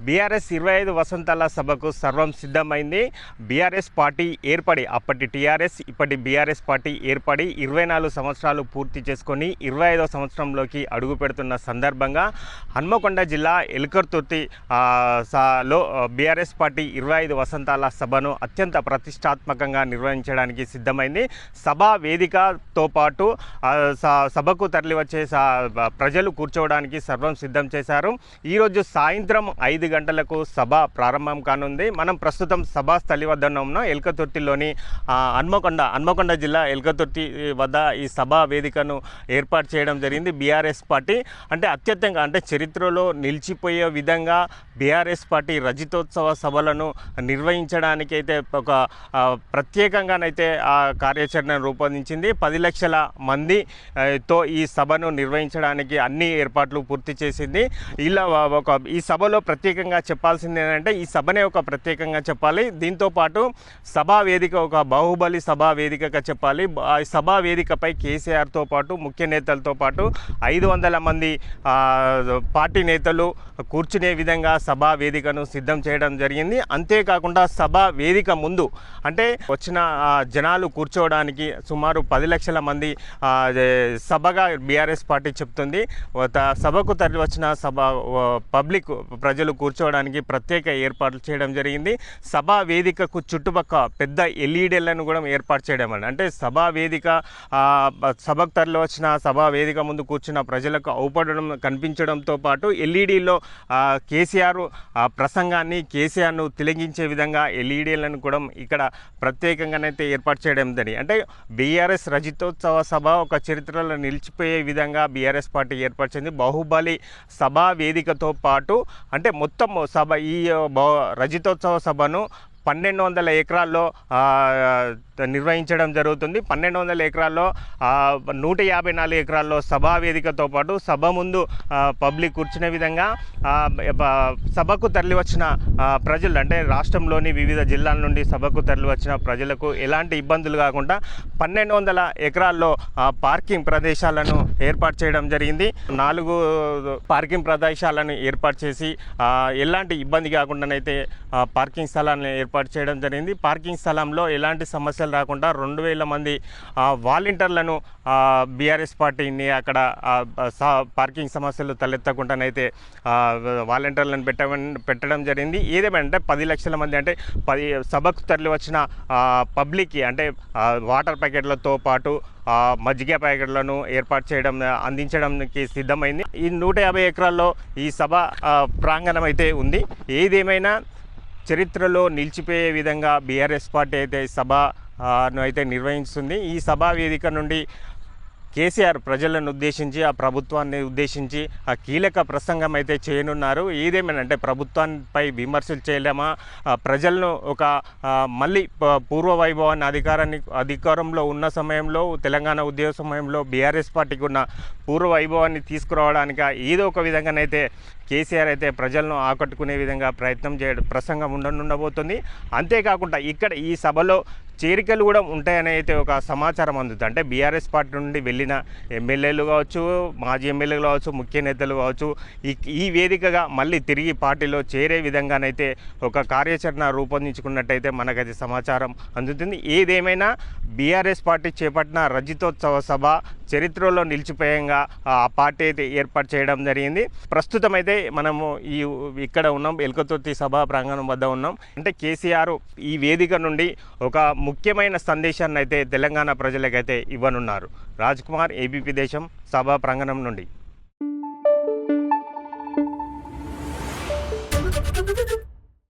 BRS ఇరవై ఐదు వసంతాల సభకు సర్వం సిద్ధమైంది. బీఆర్ఎస్ పార్టీ ఏర్పడి అప్పటి టీఆర్ఎస్ ఇప్పటి బీఆర్ఎస్ పార్టీ ఏర్పడి ఇరవై నాలుగు సంవత్సరాలు పూర్తి చేసుకొని ఇరవై ఐదో సంవత్సరంలోకి అడుగు పెడుతున్న సందర్భంగా హన్మకొండ జిల్లా ఎలుకర్తుర్తి లో బీఆర్ఎస్ పార్టీ ఇరవై ఐదు వసంతాల సభను అత్యంత ప్రతిష్టాత్మకంగా నిర్వహించడానికి సిద్ధమైంది. సభా వేదికతో పాటు స- సభకు తరలివచ్చే స- ప్రజలు కూర్చోవడానికి సర్వం సిద్ధం చేశారు. ఈరోజు సాయంత్రం ఐదు గంటలకు సభ ప్రారంభం కానుంది. మనం ప్రస్తుతం సభా స్థలి వద్ద ఉన్నాం. ఎల్కతుర్తిలోని హన్మకొండ హన్మకొండ జిల్లా ఎల్కతుర్తి వద్ద ఈ సభా వేదికను ఏర్పాటు చేయడం జరిగింది బీఆర్ఎస్ పార్టీ. అంటే అత్యంతంగా అంటే చరిత్రలో నిలిచిపోయే విధంగా బీఆర్ఎస్ పార్టీ రజితోత్సవ సభలను నిర్వహించడానికి అయితే ఒక ప్రత్యేకంగానైతే ఆ కార్యాచరణను రూపొందించింది. పది లక్షల మంది తో ఈ సభను నిర్వహించడానికి అన్ని ఏర్పాట్లు పూర్తి చేసింది. ఇలా ఒక ఈ సభలో ప్రత్యేక ప్రత్యేకంగా చెప్పాల్సింది ఏంటంటే ఈ సభనే ఒక ప్రత్యేకంగా చెప్పాలి. దీంతో పాటు సభా వేదిక ఒక బాహుబలి సభా వేదికగా చెప్పాలి. సభా వేదికపై కేసీఆర్తో పాటు ముఖ్య నేతలతో పాటు ఐదు వందల మంది పార్టీ నేతలు కూర్చునే విధంగా సభా వేదికను సిద్ధం చేయడం జరిగింది. అంతేకాకుండా సభ వేదిక ముందు అంటే వచ్చిన జనాలు కూర్చోవడానికి సుమారు పది లక్షల మంది సభగా బీఆర్ఎస్ పార్టీ చెప్తుంది. త- సభకు తరలి వచ్చిన సభ పబ్లిక్ ప్రజలు కూర్చోవడానికి ప్రత్యేక ఏర్పాట్లు చేయడం జరిగింది సభా వేదికకు చుట్టుపక్క పెద్ద ఎల్ఈడీలను కూడా ఏర్పాటు చేయడం అన్నమాట. అంటే సభా వేదిక సభకు తరలి వచ్చిన సభా వేదిక ముందు కూర్చున్న ప్రజలకు అవుపడడం కనిపించడంతో పాటు ఎల్ఈడీలో కేసీఆర్ ప్రసంగాన్ని కేసీఆర్ను తిలగించే విధంగా ఎల్ఈడీలను కూడా ఇక్కడ ప్రత్యేకంగానైతే ఏర్పాటు చేయడం జరిగింది అంటే బీఆర్ఎస్ రజితోత్సవ సభ ఒక చరిత్రలో నిలిచిపోయే విధంగా బీఆర్ఎస్ పార్టీ ఏర్పరిచింది బాహుబలి సభా వేదికతో పాటు అంటే మొత్తం సభ ఈ రజితోత్సవ సభను పన్నెండు వందల ఎకరాల్లో నిర్వహించడం జరుగుతుంది. పన్నెండు వందల ఎకరాల్లో నూట యాభై నాలుగు ఎకరాల్లో సభా వేదికతో పాటు సభ ముందు పబ్లిక్ కూర్చునే విధంగా సభకు తరలి వచ్చిన ప్రజలు అంటే రాష్ట్రంలోని వివిధ జిల్లాల నుండి సభకు తరలి వచ్చిన ప్రజలకు ఎలాంటి ఇబ్బందులు కాకుండా పన్నెండు వందల ఎకరాల్లో పార్కింగ్ ప్రదేశాలను ఏర్పాటు చేయడం జరిగింది. నాలుగు పార్కింగ్ ప్రదేశాలను ఏర్పాటు చేసి ఎలాంటి ఇబ్బంది కాకుండానైతే పార్కింగ్ స్థలాన్ని ఏర్పాటు ఏర్పాటు చేయడం జరిగింది. పార్కింగ్ స్థలంలో ఎలాంటి సమస్యలు రాకుండా రెండు వేల మంది వాలంటీర్లను బీఆర్ఎస్ పార్టీని అక్కడ పార్కింగ్ సమస్యలు తలెత్తకుండానైతే వాలంటీర్లను పెట్టడం పెట్టడం జరిగింది. ఏదేమంటే పది లక్షల మంది అంటే పది సభకు తరలి వచ్చిన పబ్లిక్కి అంటే వాటర్ ప్యాకెట్లతో పాటు మజ్జిగ ప్యాకెట్లను ఏర్పాటు చేయడం అందించడానికి సిద్ధమైంది. ఈ నూట యాభై ఎకరాల్లో ఈ సభ ప్రాంగణం అయితే ఉంది. ఏదేమైనా చరిత్రలో నిలిచిపోయే విధంగా బీఆర్ఎస్ పార్టీ అయితే సభ అయితే నిర్వహిస్తుంది. ఈ సభా వేదిక నుండి కేసీఆర్ ప్రజలను ఉద్దేశించి ఆ ప్రభుత్వాన్ని ఉద్దేశించి ఆ కీలక ప్రసంగం అయితే చేయనున్నారు. ఏదేమనంటే ప్రభుత్వాన్నిపై విమర్శలు చేయలేమా? ఆ ప్రజలను ఒక మళ్ళీ పూర్వ వైభవాన్ని అధికారాన్ని అధికారంలో ఉన్న సమయంలో తెలంగాణ ఉద్యోగ సమయంలో బీఆర్ఎస్ పార్టీకి ఉన్న పూర్వ వైభవాన్ని తీసుకురావడానికి ఏదో ఒక విధంగానైతే కేసీఆర్ అయితే ప్రజలను ఆకట్టుకునే విధంగా ప్రయత్నం చేయడం ప్రసంగం ఉండనుండబోతుంది. అంతేకాకుండా ఇక్కడ ఈ సభలో చేరికలు కూడా ఉంటాయని అయితే ఒక సమాచారం అందుతుంది. అంటే బీఆర్ఎస్ పార్టీ నుండి వెళ్ళిన ఎమ్మెల్యేలు కావచ్చు మాజీ ఎమ్మెల్యేలు కావచ్చు ముఖ్య నేతలు కావచ్చు ఈ ఈ వేదికగా మళ్ళీ తిరిగి పార్టీలో చేరే విధంగానైతే ఒక కార్యాచరణ రూపొందించుకున్నట్టయితే మనకైతే సమాచారం అందుతుంది. ఏదేమైనా బీఆర్ఎస్ పార్టీ చేపట్టిన రజితోత్సవ సభ చరిత్రలో నిలిచిపోయంగా ఆ పార్టీ అయితే ఏర్పాటు చేయడం జరిగింది. ప్రస్తుతం అయితే మనము ఈ ఇక్కడ ఉన్నాం ఎల్కతుర్తి సభా ప్రాంగణం వద్ద ఉన్నాం. అంటే కేసీఆర్ ఈ వేదిక నుండి ఒక ముఖ్యమైన సందేశాన్ని అయితే తెలంగాణ ప్రజలకైతే ఇవ్వనున్నారు. రాజ్ కుమార్ ఏబీపీ దేశం సభా ప్రాంగణం నుండి.